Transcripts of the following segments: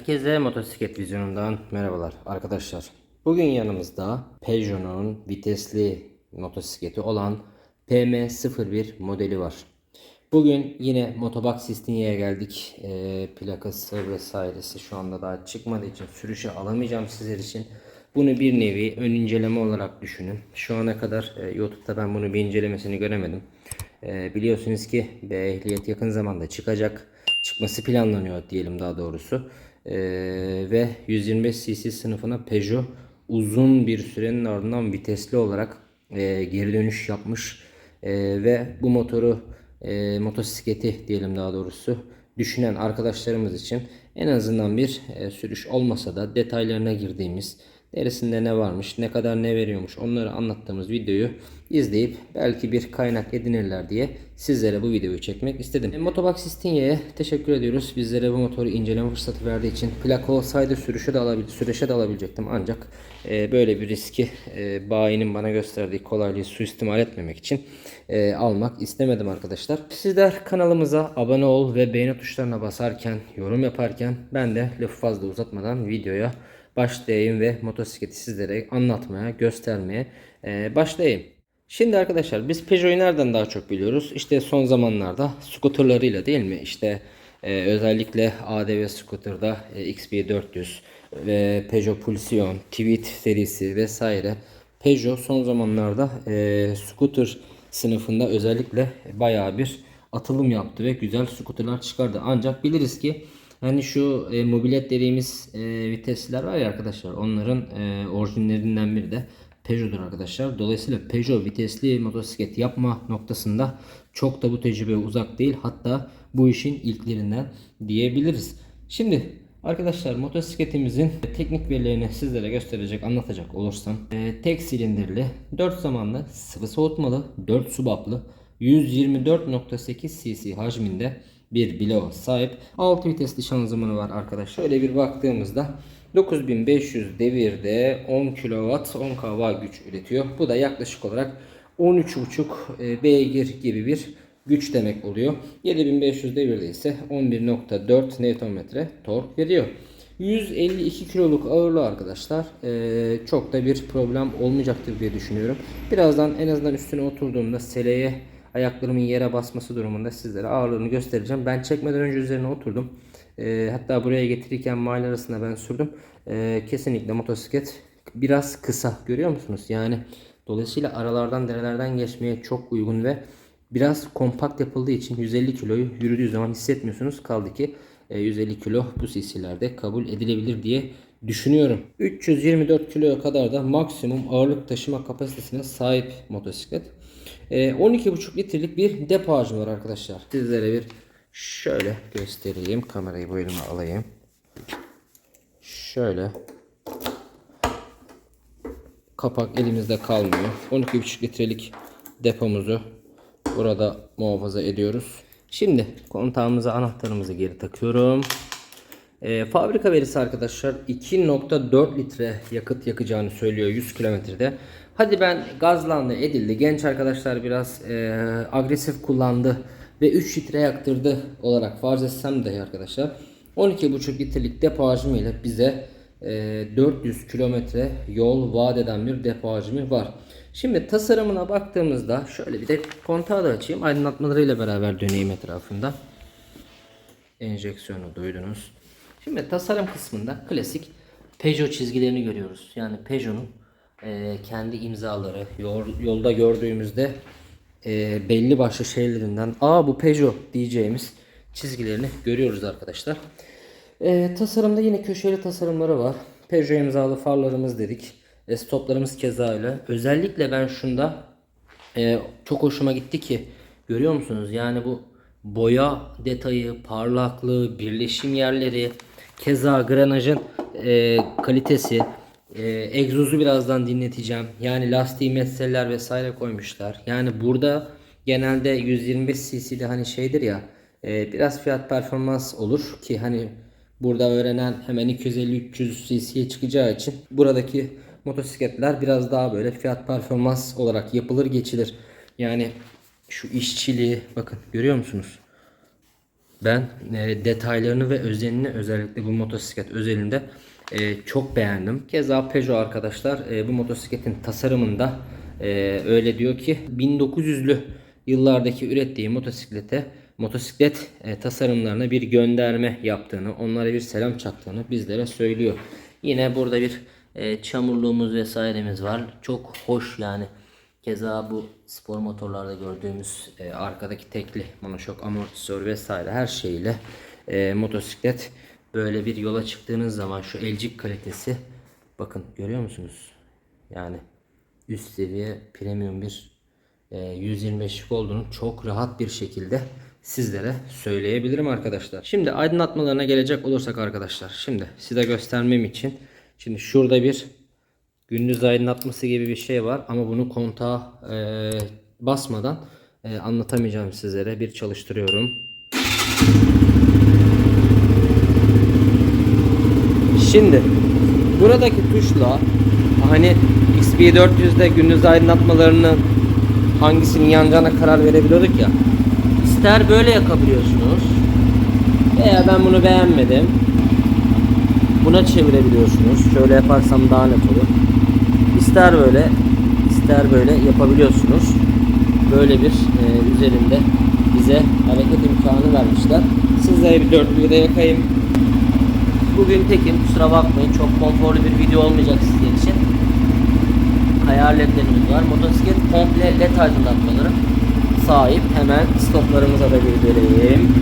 Herkese motosiklet vizyonundan merhabalar arkadaşlar. Bugün yanımızda Peugeot'un vitesli motosikleti olan PM01 modeli var. Bugün yine Motobox Sistinye'ye geldik. Ee, plakası vesairesi şu anda daha çıkmadığı için sürüşe alamayacağım sizler için. Bunu bir nevi ön inceleme olarak düşünün. Şu ana kadar e, YouTube'da ben bunu bir incelemesini göremedim. E, biliyorsunuz ki B ehliyet yakın zamanda çıkacak. Çıkması planlanıyor diyelim daha doğrusu. E, ve 125 cc sınıfına Peugeot uzun bir sürenin ardından vitesli olarak e, geri dönüş yapmış. E, ve bu motoru e, motosikleti diyelim daha doğrusu düşünen arkadaşlarımız için en azından bir e, sürüş olmasa da detaylarına girdiğimiz neresinde ne varmış ne kadar ne veriyormuş onları anlattığımız videoyu izleyip belki bir kaynak edinirler diye sizlere bu videoyu çekmek istedim. E, Sistinye'ye teşekkür ediyoruz. Bizlere bu motoru inceleme fırsatı verdiği için plaka olsaydı sürüşe de, alabil süreçe de alabilecektim ancak e, böyle bir riski e, bayinin bana gösterdiği kolaylığı suistimal etmemek için e, almak istemedim arkadaşlar. Sizler kanalımıza abone ol ve beğeni tuşlarına basarken, yorum yaparken ben de lafı fazla uzatmadan videoya başlayayım ve motosikleti sizlere anlatmaya, göstermeye e, başlayayım. Şimdi arkadaşlar biz Peugeot'u nereden daha çok biliyoruz? İşte son zamanlarda skuterlarıyla değil mi? İşte e, özellikle ADV scooter'da e, XP400 ve Peugeot Pulsion, Tweet serisi vesaire. Peugeot son zamanlarda e, scooter sınıfında özellikle bayağı bir atılım yaptı ve güzel scooterlar çıkardı. Ancak biliriz ki Hani şu e, mobilet dediğimiz e, vitesler var ya arkadaşlar onların e, orijinlerinden biri de Peugeot'dur arkadaşlar. Dolayısıyla Peugeot vitesli motosiklet yapma noktasında çok da bu tecrübe uzak değil. Hatta bu işin ilklerinden diyebiliriz. Şimdi arkadaşlar motosikletimizin teknik verilerini sizlere gösterecek, anlatacak olursam e, tek silindirli, 4 zamanlı, sıvı soğutmalı, 4 subaplı, 124.8 cc hacminde bir bloğa sahip. 6 vitesli şanzımanı var arkadaşlar. Şöyle bir baktığımızda 9500 devirde 10 kW 10 kW güç üretiyor. Bu da yaklaşık olarak 13.5 e, beygir gibi bir güç demek oluyor. 7500 devirde ise 11.4 Nm tork veriyor. 152 kiloluk ağırlığı arkadaşlar ee, çok da bir problem olmayacaktır diye düşünüyorum. Birazdan en azından üstüne oturduğumda seleye ayaklarımın yere basması durumunda sizlere ağırlığını göstereceğim. Ben çekmeden önce üzerine oturdum. E, hatta buraya getirirken mahalle arasında ben sürdüm. E, kesinlikle motosiklet biraz kısa görüyor musunuz? Yani dolayısıyla aralardan derelerden geçmeye çok uygun ve biraz kompakt yapıldığı için 150 kiloyu yürüdüğü zaman hissetmiyorsunuz. Kaldı ki 150 e, kilo bu cc'lerde kabul edilebilir diye düşünüyorum. 324 kiloya kadar da maksimum ağırlık taşıma kapasitesine sahip motosiklet. 12,5 ee, litrelik bir depo hacmi var arkadaşlar. Sizlere bir şöyle göstereyim. Kamerayı bu elime alayım. Şöyle. Kapak elimizde kalmıyor. 12,5 litrelik depomuzu burada muhafaza ediyoruz. Şimdi kontağımıza anahtarımızı geri takıyorum. E, fabrika verisi arkadaşlar 2.4 litre yakıt yakacağını söylüyor 100 kilometrede. Hadi ben gazlandı edildi. Genç arkadaşlar biraz e, agresif kullandı ve 3 litre yaktırdı olarak farz etsem de arkadaşlar 12.5 litrelik depo hacmiyle bize e, 400 kilometre yol vaat eden bir depo hacmi var. Şimdi tasarımına baktığımızda şöyle bir de kontağı da açayım. Aydınlatmalarıyla beraber döneyim etrafında. Enjeksiyonu duydunuz. Şimdi tasarım kısmında klasik Peugeot çizgilerini görüyoruz. Yani Peugeot'un e, kendi imzaları yol, yolda gördüğümüzde e, belli başlı şeylerinden aa bu Peugeot diyeceğimiz çizgilerini görüyoruz arkadaşlar. E, tasarımda yine köşeli tasarımları var. Peugeot imzalı farlarımız dedik. E, stoplarımız keza öyle. Özellikle ben şunda e, çok hoşuma gitti ki görüyor musunuz? Yani bu boya detayı, parlaklığı, birleşim yerleri, keza granajın e, kalitesi, e, egzozu birazdan dinleteceğim. Yani lastiği meseleler vesaire koymuşlar. Yani burada genelde 125 cc'de hani şeydir ya e, biraz fiyat performans olur ki hani burada öğrenen hemen 250-300 cc'ye çıkacağı için buradaki motosikletler biraz daha böyle fiyat performans olarak yapılır geçilir. Yani şu işçiliği bakın görüyor musunuz? Ben e, detaylarını ve özenini özellikle bu motosiklet özelinde e, çok beğendim. Keza Peugeot arkadaşlar e, bu motosikletin tasarımında e, öyle diyor ki 1900'lü yıllardaki ürettiği motosiklete motosiklet e, tasarımlarına bir gönderme yaptığını, onlara bir selam çaktığını bizlere söylüyor. Yine burada bir e, çamurluğumuz vesairemiz var. Çok hoş yani. Keza bu spor motorlarda gördüğümüz e, arkadaki tekli monoşok amortisör vesaire her şeyle e, motosiklet böyle bir yola çıktığınız zaman şu elcik kalitesi bakın görüyor musunuz? Yani üst seviye premium bir e, 125'lik olduğunu çok rahat bir şekilde sizlere söyleyebilirim arkadaşlar. Şimdi aydınlatmalarına gelecek olursak arkadaşlar. Şimdi size göstermem için şimdi şurada bir gündüz aydınlatması gibi bir şey var ama bunu kontağa e, basmadan e, anlatamayacağım sizlere. Bir çalıştırıyorum. Şimdi buradaki tuşla hani XP400'de gündüz aydınlatmalarının hangisinin yanacağına karar verebiliyorduk ya. İster böyle yakabiliyorsunuz veya ben bunu beğenmedim. Buna çevirebiliyorsunuz. Şöyle yaparsam daha net olur. İster böyle ister böyle yapabiliyorsunuz. Böyle bir e, üzerinde bize hareket imkanı vermişler. Sizlere bir dörtlüyü de yakayım. Bugün tekim kusura bakmayın çok konforlu bir video olmayacak sizler için. Hayal ledlerimiz var. Motosiklet komple led aydınlatmaları sahip. Hemen stoplarımıza da bir vereyim.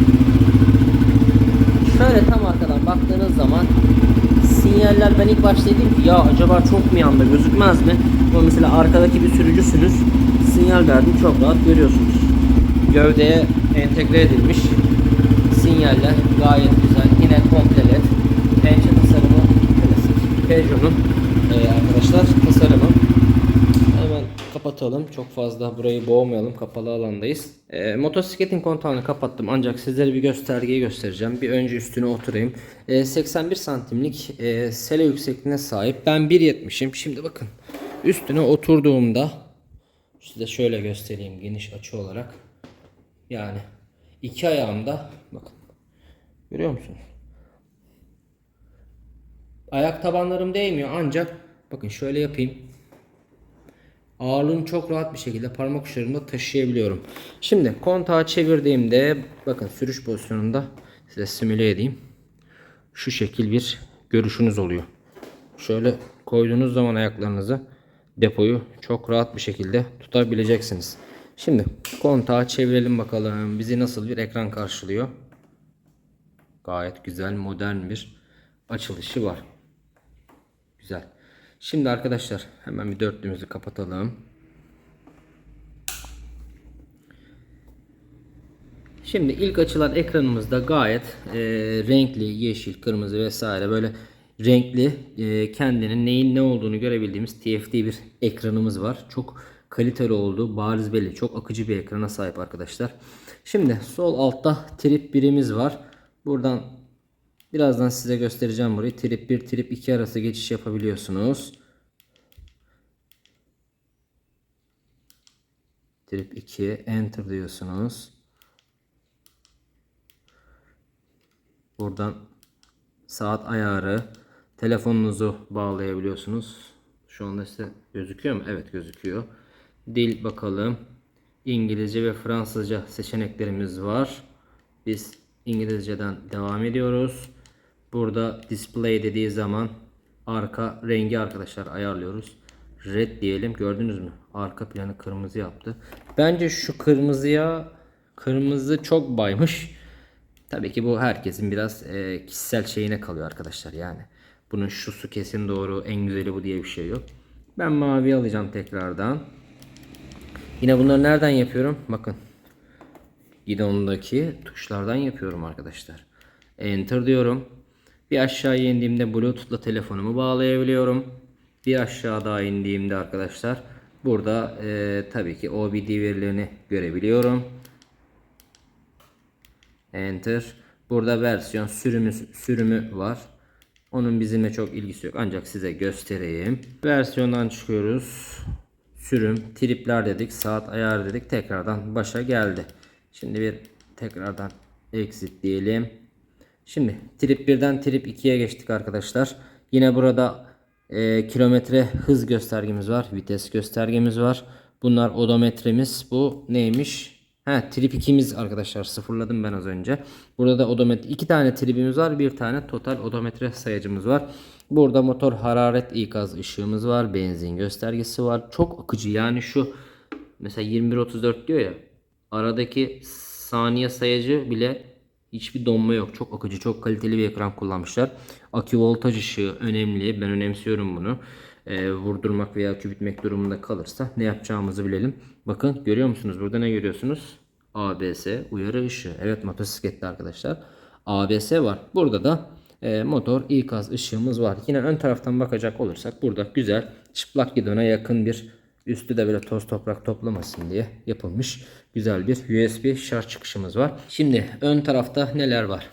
Şöyle tam arkadan baktığınız zaman sinyaller ben ilk başta dedim ki ya acaba çok mu yandı gözükmez mi? Ama mesela arkadaki bir sürücüsünüz sinyal verdim çok rahat görüyorsunuz. Gövdeye entegre edilmiş sinyaller gayet güzel. Yine komple led. Pençe tasarımı klasik. Peugeot'un e, arkadaşlar tasarımı. Hemen kapatalım. Çok fazla burayı boğmayalım. Kapalı alandayız. E, motosikletin kontağını kapattım. Ancak sizlere bir göstergeyi göstereceğim. Bir önce üstüne oturayım. E, 81 santimlik e, sele yüksekliğine sahip. Ben 1.70'im. Şimdi bakın. Üstüne oturduğumda size şöyle göstereyim geniş açı olarak. Yani iki ayağımda bakın. Görüyor musunuz? Ayak tabanlarım değmiyor ancak bakın şöyle yapayım. Ağırlığını çok rahat bir şekilde parmak uçlarımda taşıyabiliyorum. Şimdi kontağı çevirdiğimde bakın sürüş pozisyonunda size simüle edeyim. Şu şekil bir görüşünüz oluyor. Şöyle koyduğunuz zaman ayaklarınızı depoyu çok rahat bir şekilde tutabileceksiniz. Şimdi kontağı çevirelim bakalım. Bizi nasıl bir ekran karşılıyor. Gayet güzel modern bir açılışı var. Güzel. Şimdi arkadaşlar hemen bir dörtlüğümüzü kapatalım. Şimdi ilk açılan ekranımızda gayet e, renkli, yeşil, kırmızı vesaire böyle renkli e, kendinin neyin ne olduğunu görebildiğimiz TFT bir ekranımız var. Çok kaliteli olduğu bariz belli. Çok akıcı bir ekrana sahip arkadaşlar. Şimdi sol altta trip birimiz var. Buradan birazdan size göstereceğim burayı. Trip 1, trip 2 arası geçiş yapabiliyorsunuz. Trip 2'ye enter diyorsunuz. Buradan saat ayarı, telefonunuzu bağlayabiliyorsunuz. Şu anda size gözüküyor mu? Evet gözüküyor. Dil bakalım. İngilizce ve Fransızca seçeneklerimiz var. Biz İngilizceden devam ediyoruz. Burada display dediği zaman arka rengi arkadaşlar ayarlıyoruz. Red diyelim. Gördünüz mü? Arka planı kırmızı yaptı. Bence şu kırmızıya kırmızı çok baymış. Tabii ki bu herkesin biraz e, kişisel şeyine kalıyor arkadaşlar yani. Bunun şusu kesin doğru, en güzeli bu diye bir şey yok. Ben mavi alacağım tekrardan. Yine bunları nereden yapıyorum? Bakın. Gidondaki tuşlardan yapıyorum arkadaşlar. Enter diyorum. Bir aşağı indiğimde Bluetooth'la telefonumu bağlayabiliyorum. Bir aşağı daha indiğimde arkadaşlar burada e, tabii ki OBD verilerini görebiliyorum. Enter. Burada versiyon sürümü sürümü var. Onun bizimle çok ilgisi yok. Ancak size göstereyim. Versiyondan çıkıyoruz. Sürüm, tripler dedik, saat ayar dedik. Tekrardan başa geldi. Şimdi bir tekrardan Exit diyelim. Şimdi trip 1'den trip 2'ye geçtik arkadaşlar. Yine burada e, kilometre hız göstergemiz var. Vites göstergemiz var. Bunlar odometremiz. Bu neymiş? Ha trip 2'miz arkadaşlar sıfırladım ben az önce. Burada da odometre iki tane tripimiz var. Bir tane total odometre sayacımız var. Burada motor hararet ikaz ışığımız var. Benzin göstergesi var. Çok akıcı yani şu mesela 21.34 diyor ya aradaki saniye sayacı bile hiçbir donma yok. Çok akıcı, çok kaliteli bir ekran kullanmışlar. Akü voltaj ışığı önemli. Ben önemsiyorum bunu. Ee, vurdurmak veya kübütmek durumunda kalırsa ne yapacağımızı bilelim. Bakın görüyor musunuz? Burada ne görüyorsunuz? ABS uyarı ışığı. Evet motosiklette arkadaşlar. ABS var. Burada da e, motor ikaz ışığımız var. Yine ön taraftan bakacak olursak burada güzel çıplak gidona yakın bir üstü de böyle toz toprak toplamasın diye yapılmış güzel bir USB şarj çıkışımız var. Şimdi ön tarafta neler var?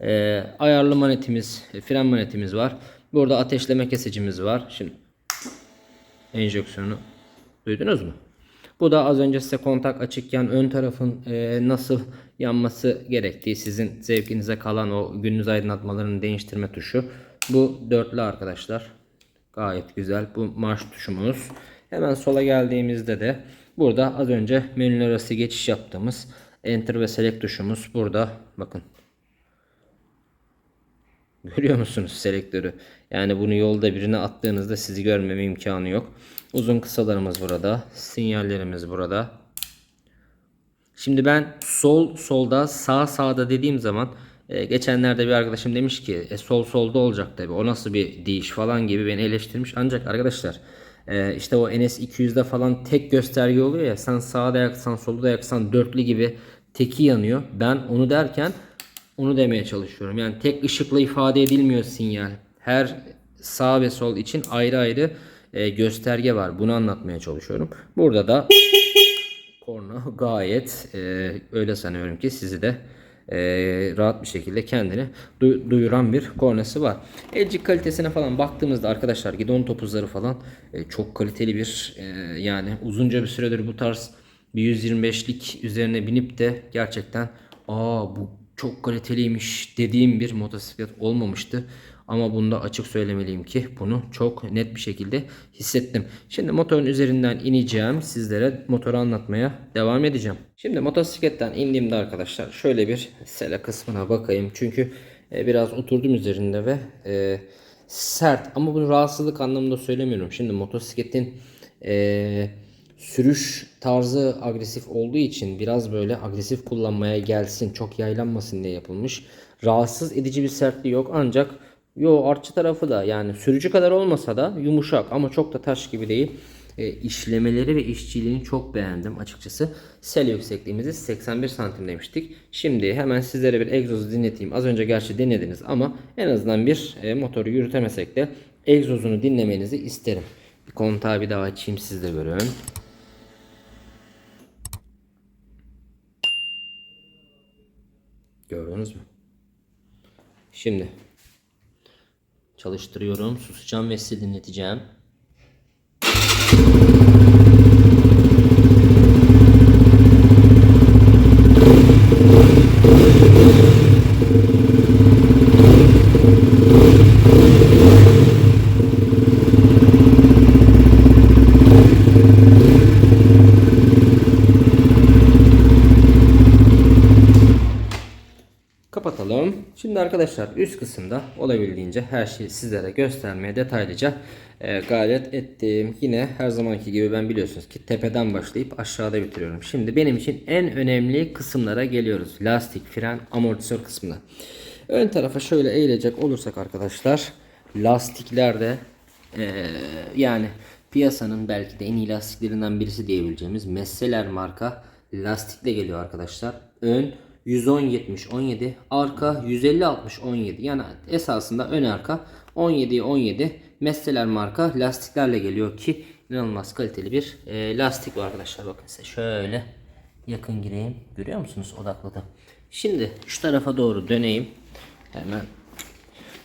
Ee, ayarlı manetimiz, fren manetimiz var. Burada ateşleme kesicimiz var. Şimdi enjeksiyonu duydunuz mu? Bu da az önce size kontak açıkken ön tarafın e, nasıl yanması gerektiği sizin zevkinize kalan o gündüz aydınlatmalarını değiştirme tuşu. Bu dörtlü arkadaşlar. Gayet güzel. Bu marş tuşumuz. Hemen sola geldiğimizde de burada az önce menüler arası geçiş yaptığımız Enter ve Select tuşumuz burada. Bakın. Görüyor musunuz selektörü? Yani bunu yolda birine attığınızda sizi görmeme imkanı yok. Uzun kısalarımız burada. Sinyallerimiz burada. Şimdi ben sol solda sağ sağda dediğim zaman e, geçenlerde bir arkadaşım demiş ki e, sol solda olacak tabi o nasıl bir değiş falan gibi beni eleştirmiş. Ancak arkadaşlar e, işte o NS200'de falan tek gösterge oluyor ya sen sağda yaksan solda yaksan dörtlü gibi teki yanıyor. Ben onu derken onu demeye çalışıyorum. Yani tek ışıkla ifade edilmiyor sinyal. Her sağ ve sol için ayrı ayrı e, gösterge var. Bunu anlatmaya çalışıyorum. Burada da korna gayet e, öyle sanıyorum ki sizi de e, rahat bir şekilde kendini du- duyuran bir kornası var. Elcik kalitesine falan baktığımızda arkadaşlar gidon topuzları falan e, çok kaliteli bir e, yani uzunca bir süredir bu tarz bir 125'lik üzerine binip de gerçekten aa bu çok kaliteliymiş dediğim bir motosiklet olmamıştı. Ama bunda açık söylemeliyim ki bunu çok net bir şekilde hissettim. Şimdi motorun üzerinden ineceğim. Sizlere motoru anlatmaya devam edeceğim. Şimdi motosikletten indiğimde arkadaşlar şöyle bir sele kısmına bakayım. Çünkü e, biraz oturdum üzerinde ve e, sert ama bunu rahatsızlık anlamında söylemiyorum. Şimdi motosikletin e, sürüş tarzı agresif olduğu için biraz böyle agresif kullanmaya gelsin, çok yaylanmasın diye yapılmış. Rahatsız edici bir sertliği yok ancak yo artçı tarafı da yani sürücü kadar olmasa da yumuşak ama çok da taş gibi değil. E, işlemeleri ve işçiliğini çok beğendim açıkçası. Sel yüksekliğimizi 81 santim demiştik. Şimdi hemen sizlere bir egzozu dinleteyim. Az önce gerçi dinlediniz ama en azından bir e, motoru yürütemesek de egzozunu dinlemenizi isterim. Bir kontağı bir daha açayım siz de görün. Gördünüz mü? Şimdi çalıştırıyorum. Susacağım ve sizi dinleteceğim. Kapatalım. Şimdi arkadaşlar üst kısımda olabildiğince her şeyi sizlere göstermeye detaylıca e, gayret ettim. Yine her zamanki gibi ben biliyorsunuz ki tepeden başlayıp aşağıda bitiriyorum. Şimdi benim için en önemli kısımlara geliyoruz. Lastik, fren, amortisör kısmına. Ön tarafa şöyle eğilecek olursak arkadaşlar lastiklerde e, yani piyasanın belki de en iyi lastiklerinden birisi diyebileceğimiz Messeler marka lastikle geliyor arkadaşlar. Ön 110 70 17 arka 150 60 17 yani esasında ön arka 17 17 Messeler marka lastiklerle geliyor ki inanılmaz kaliteli bir e, lastik var arkadaşlar. Bakın size şöyle yakın gireyim. Görüyor musunuz odakladım şimdi şu tarafa doğru döneyim. Hemen.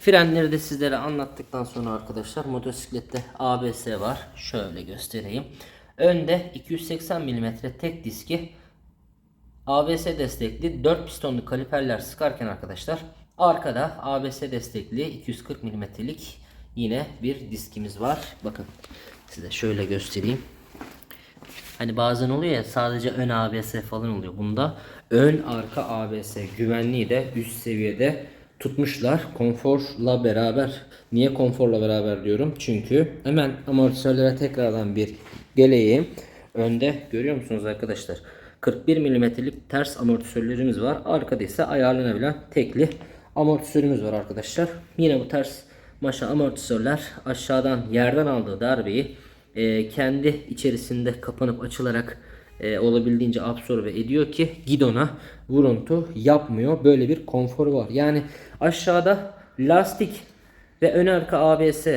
Frenleri de sizlere anlattıktan sonra arkadaşlar motosiklette ABS var. Şöyle göstereyim. Önde 280 mm tek diski ABS destekli 4 pistonlu kaliperler sıkarken arkadaşlar arkada ABS destekli 240 mm'lik yine bir diskimiz var. Bakın size şöyle göstereyim. Hani bazen oluyor ya sadece ön ABS falan oluyor. Bunda ön arka ABS güvenliği de üst seviyede tutmuşlar. Konforla beraber. Niye konforla beraber diyorum? Çünkü hemen amortisörlere tekrardan bir geleyim. Önde görüyor musunuz arkadaşlar? 41 mm'lik ters amortisörlerimiz var. Arkada ise ayarlanabilen tekli amortisörümüz var arkadaşlar. Yine bu ters maşa amortisörler aşağıdan yerden aldığı darbeyi e, kendi içerisinde kapanıp açılarak e, olabildiğince absorbe ediyor ki gidona vuruntu yapmıyor. Böyle bir konforu var. Yani aşağıda lastik ve ön arka ABS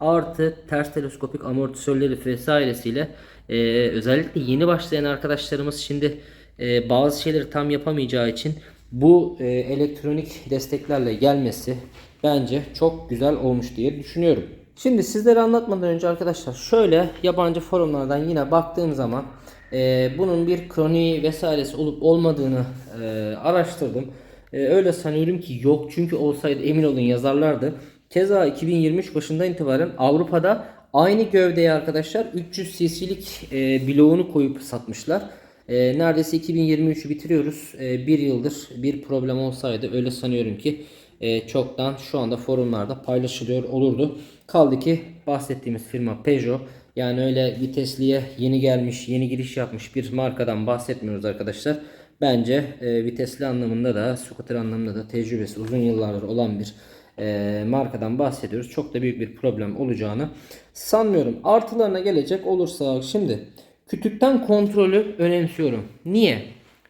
artı ters teleskopik amortisörleri vesairesiyle e, özellikle yeni başlayan arkadaşlarımız şimdi e, bazı şeyleri tam yapamayacağı için bu e, elektronik desteklerle gelmesi bence çok güzel olmuş diye düşünüyorum. Şimdi sizlere anlatmadan önce arkadaşlar şöyle yabancı forumlardan yine baktığım zaman e, bunun bir kroniği vesairesi olup olmadığını e, araştırdım. E, öyle sanıyorum ki yok çünkü olsaydı emin olun yazarlardı. Keza 2023 başından itibaren Avrupa'da aynı gövdeye arkadaşlar 300 cc'lik e, bloğunu koyup satmışlar. E, neredeyse 2023'ü bitiriyoruz. E, bir yıldır bir problem olsaydı öyle sanıyorum ki e, çoktan şu anda forumlarda paylaşılıyor olurdu. Kaldı ki bahsettiğimiz firma Peugeot yani öyle vitesliye yeni gelmiş, yeni giriş yapmış bir markadan bahsetmiyoruz arkadaşlar. Bence e, vitesli anlamında da, scooter anlamında da tecrübesi uzun yıllardır olan bir e, markadan bahsediyoruz. Çok da büyük bir problem olacağını sanmıyorum. Artılarına gelecek olursa şimdi kütükten kontrolü önemsiyorum. Niye?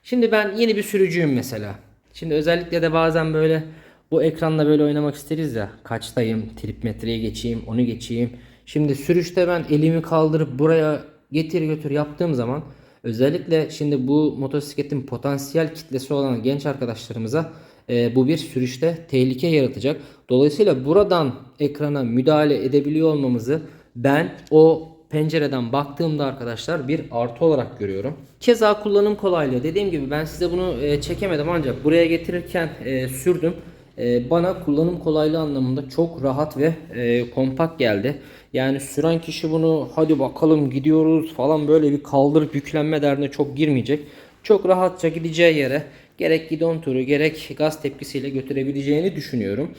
Şimdi ben yeni bir sürücüyüm mesela. Şimdi özellikle de bazen böyle bu ekranla böyle oynamak isteriz ya. Kaçtayım, trip metreye geçeyim, onu geçeyim. Şimdi sürüşte ben elimi kaldırıp buraya getir götür yaptığım zaman özellikle şimdi bu motosikletin potansiyel kitlesi olan genç arkadaşlarımıza e, bu bir sürüşte tehlike yaratacak. Dolayısıyla buradan ekrana müdahale edebiliyor olmamızı ben o pencereden baktığımda arkadaşlar bir artı olarak görüyorum. Keza kullanım kolaylığı dediğim gibi ben size bunu e, çekemedim ancak buraya getirirken e, sürdüm. E, bana kullanım kolaylığı anlamında çok rahat ve e, kompakt geldi. Yani süren kişi bunu hadi bakalım gidiyoruz falan böyle bir kaldırıp yüklenme derdine çok girmeyecek. Çok rahatça gideceği yere gerek gidon turu gerek gaz tepkisiyle götürebileceğini düşünüyorum.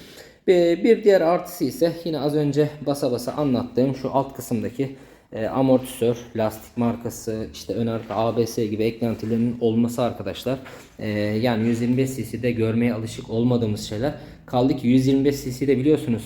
Ve bir diğer artısı ise yine az önce basa basa anlattığım şu alt kısımdaki e, amortisör, lastik markası, işte ön arka ABS gibi eklentilerinin olması arkadaşlar. E, yani 125 cc'de görmeye alışık olmadığımız şeyler. Kaldı ki 125 cc'de biliyorsunuz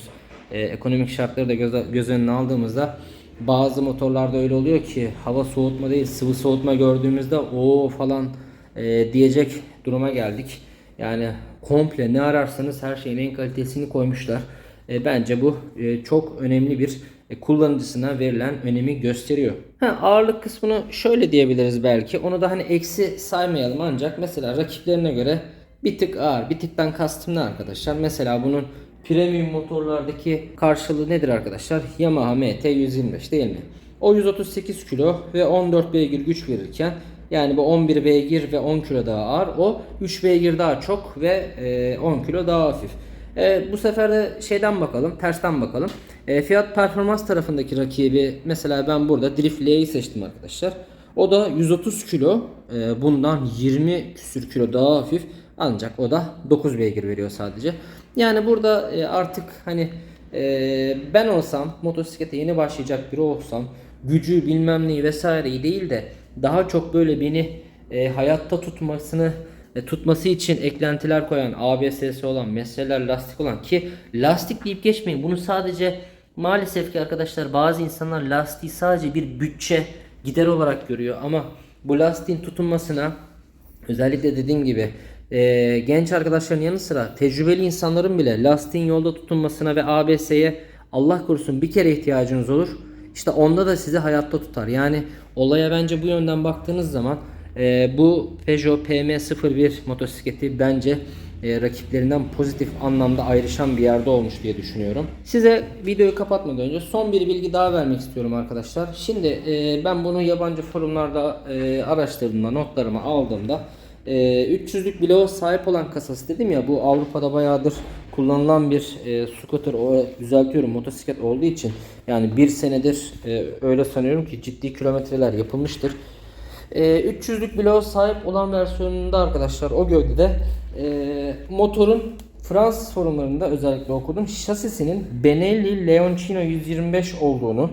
e, ekonomik şartları da göz, göz önüne aldığımızda bazı motorlarda öyle oluyor ki hava soğutma değil sıvı soğutma gördüğümüzde o falan e, diyecek duruma geldik. Yani komple ne ararsanız her şeyin en kalitesini koymuşlar. E, bence bu e, çok önemli bir e, kullanıcısına verilen önemi gösteriyor. Ha, ağırlık kısmını şöyle diyebiliriz belki. Onu da hani eksi saymayalım ancak mesela rakiplerine göre bir tık ağır. Bir tıktan kastım ne arkadaşlar? Mesela bunun premium motorlardaki karşılığı nedir arkadaşlar? Yamaha MT 125 değil mi? O 138 kilo ve 14 beygir güç verirken yani bu 11 beygir ve 10 kilo daha ağır. O 3 beygir daha çok ve 10 kilo daha hafif. E, bu sefer de şeyden bakalım, tersten bakalım. E, fiyat performans tarafındaki rakibi mesela ben burada Drift L'yi seçtim arkadaşlar. O da 130 kilo, e, bundan 20 küsür kilo daha hafif. Ancak o da 9 beygir veriyor sadece. Yani burada e, artık hani e, ben olsam motosiklete yeni başlayacak biri olsam gücü bilmem neyi vesaireyi değil de daha çok böyle beni e, hayatta tutmasını e, tutması için eklentiler koyan ABS'si olan meseleler lastik olan ki lastik deyip geçmeyin bunu sadece maalesef ki arkadaşlar bazı insanlar lastiği sadece bir bütçe gider olarak görüyor ama bu lastiğin tutunmasına özellikle dediğim gibi e, genç arkadaşların yanı sıra tecrübeli insanların bile lastiğin yolda tutunmasına ve ABS'ye Allah korusun bir kere ihtiyacınız olur. İşte onda da sizi hayatta tutar. Yani olaya bence bu yönden baktığınız zaman e, bu Peugeot PM01 motosikleti bence e, rakiplerinden pozitif anlamda ayrışan bir yerde olmuş diye düşünüyorum. Size videoyu kapatmadan önce son bir bilgi daha vermek istiyorum arkadaşlar. Şimdi e, ben bunu yabancı forumlarda e, araştırdığımda, notlarımı aldığımda E, 300'lük bloğa sahip olan kasası dedim ya bu Avrupa'da bayağıdır kullanılan bir e, scooter o düzeltiyorum motosiklet olduğu için yani bir senedir e, öyle sanıyorum ki ciddi kilometreler yapılmıştır. E, 300'lük bloğa sahip olan versiyonunda arkadaşlar o gövdede e, motorun Fransız forumlarında özellikle okudum. Şasisinin Benelli Leoncino 125 olduğunu,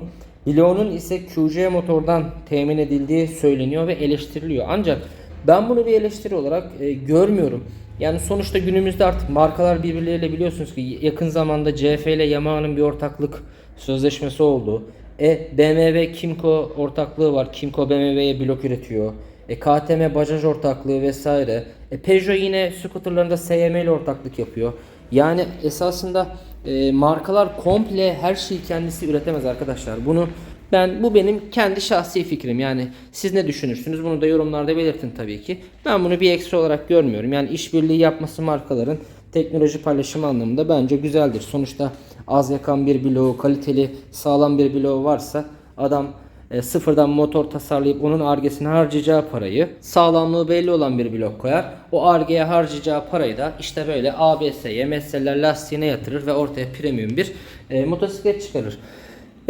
bloğunun ise QC motordan temin edildiği söyleniyor ve eleştiriliyor. Ancak ben bunu bir eleştiri olarak e, görmüyorum. Yani sonuçta günümüzde artık markalar birbirleriyle biliyorsunuz ki yakın zamanda CF ile Yamaha'nın bir ortaklık sözleşmesi oldu. E BMW Kimco ortaklığı var. Kimco BMW'ye blok üretiyor. E KTM Bajaj ortaklığı vesaire. E Peugeot yine scooterlarında SYM ile ortaklık yapıyor. Yani esasında e, markalar komple her şeyi kendisi üretemez arkadaşlar. Bunu ben bu benim kendi şahsi fikrim. Yani siz ne düşünürsünüz? Bunu da yorumlarda belirtin tabii ki. Ben bunu bir ekstra olarak görmüyorum. Yani işbirliği yapması markaların teknoloji paylaşımı anlamında bence güzeldir. Sonuçta az yakan bir bloğu, kaliteli, sağlam bir bloğu varsa adam e, sıfırdan motor tasarlayıp onun argesine harcayacağı parayı sağlamlığı belli olan bir blok koyar. O argeye harcayacağı parayı da işte böyle ABS, YMS'ler lastiğine yatırır ve ortaya premium bir e, motosiklet çıkarır.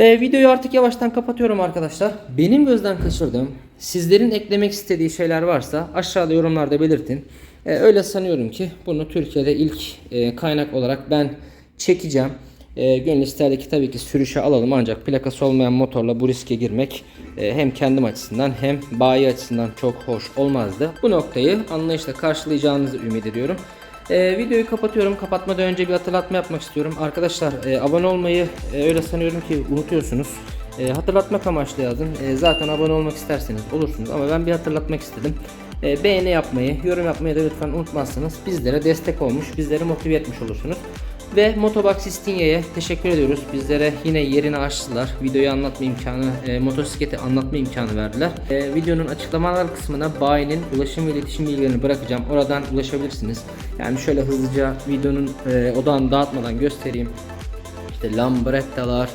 E, videoyu artık yavaştan kapatıyorum arkadaşlar. Benim gözden kaçırdığım, sizlerin eklemek istediği şeyler varsa aşağıda yorumlarda belirtin. E, öyle sanıyorum ki bunu Türkiye'de ilk e, kaynak olarak ben çekeceğim. E, gönül isterdi ki tabii ki sürüşe alalım ancak plakası olmayan motorla bu riske girmek e, hem kendim açısından hem bayi açısından çok hoş olmazdı. Bu noktayı anlayışla karşılayacağınızı ümit ediyorum. E, videoyu kapatıyorum. Kapatmadan önce bir hatırlatma yapmak istiyorum. Arkadaşlar e, abone olmayı e, öyle sanıyorum ki unutuyorsunuz. E, hatırlatmak amaçlı yazın. E, zaten abone olmak isterseniz olursunuz ama ben bir hatırlatmak istedim. E, beğeni yapmayı, yorum yapmayı da lütfen unutmazsanız bizlere destek olmuş, bizleri motive etmiş olursunuz. Ve Motobox İstinye'ye teşekkür ediyoruz. Bizlere yine yerini açtılar. Videoyu anlatma imkanı, e, motosikleti anlatma imkanı verdiler. E, videonun açıklamalar kısmına bayinin ulaşım ve iletişim bilgilerini bırakacağım. Oradan ulaşabilirsiniz. Yani şöyle hızlıca videonun e, odağını dağıtmadan göstereyim. İşte Lambrettalar,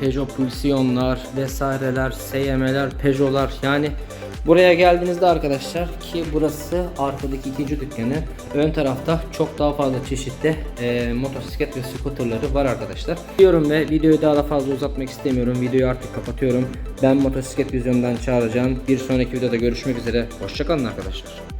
Peugeot Pulsion'lar vesaireler, SYM'ler, Peugeot'lar yani Buraya geldiğinizde arkadaşlar ki burası arkadaki ikinci dükkanı. Ön tarafta çok daha fazla çeşitli e, motosiklet ve scooterları var arkadaşlar. Diyorum ve videoyu daha da fazla uzatmak istemiyorum. Videoyu artık kapatıyorum. Ben motosiklet vizyondan çağıracağım. Bir sonraki videoda görüşmek üzere. Hoşçakalın arkadaşlar.